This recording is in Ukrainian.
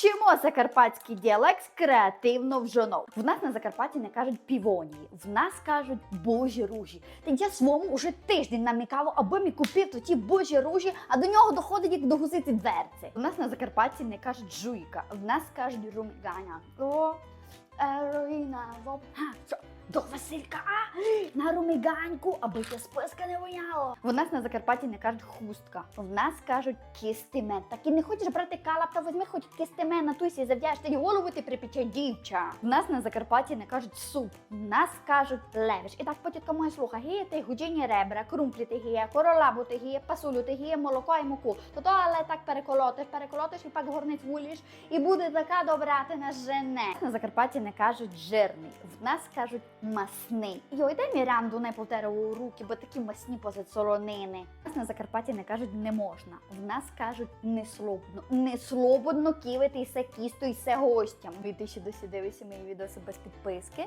Вчимо закарпатський діалект креативно в жонов. В нас на Закарпатті не кажуть півонії, в нас кажуть божі ружі. Та я своєму уже тиждень намікав, аби мій купив то ті божі ружі, а до нього доходить як до гусиці дверці. В нас на Закарпатті не кажуть жуйка, в нас кажуть румганя. О, ероїна, воп. До Василька а, на румиганьку, аби те списка не воняло. В нас на Закарпатті не кажуть хустка, в нас кажуть кистимен. Так і не хочеш брати калап, та візьми хоч кистимен, на туйся і завдяєш, та голову ти припече дівча. В нас на Закарпатті не кажуть суп, в нас кажуть левиш. І так потітка моя слуха, гіє ти гудіні ребра, крумплі ти гіє, королабу ти гіє, пасулю ти гіє, молоко і муку. То то але так переколотиш, переколотиш і пак горниць вуліш, і буде така добра ти на жене. На Закарпатті не кажуть жирний, в нас кажуть масний. Йой, дай Міранду не повтеру руки, бо такі масні позад солонини. Нас на Закарпатті не кажуть не можна. В нас кажуть не слободно. Не слободно кивити і се кісто, і се гостям. Ви ще досі дивишся мої відоси без підписки.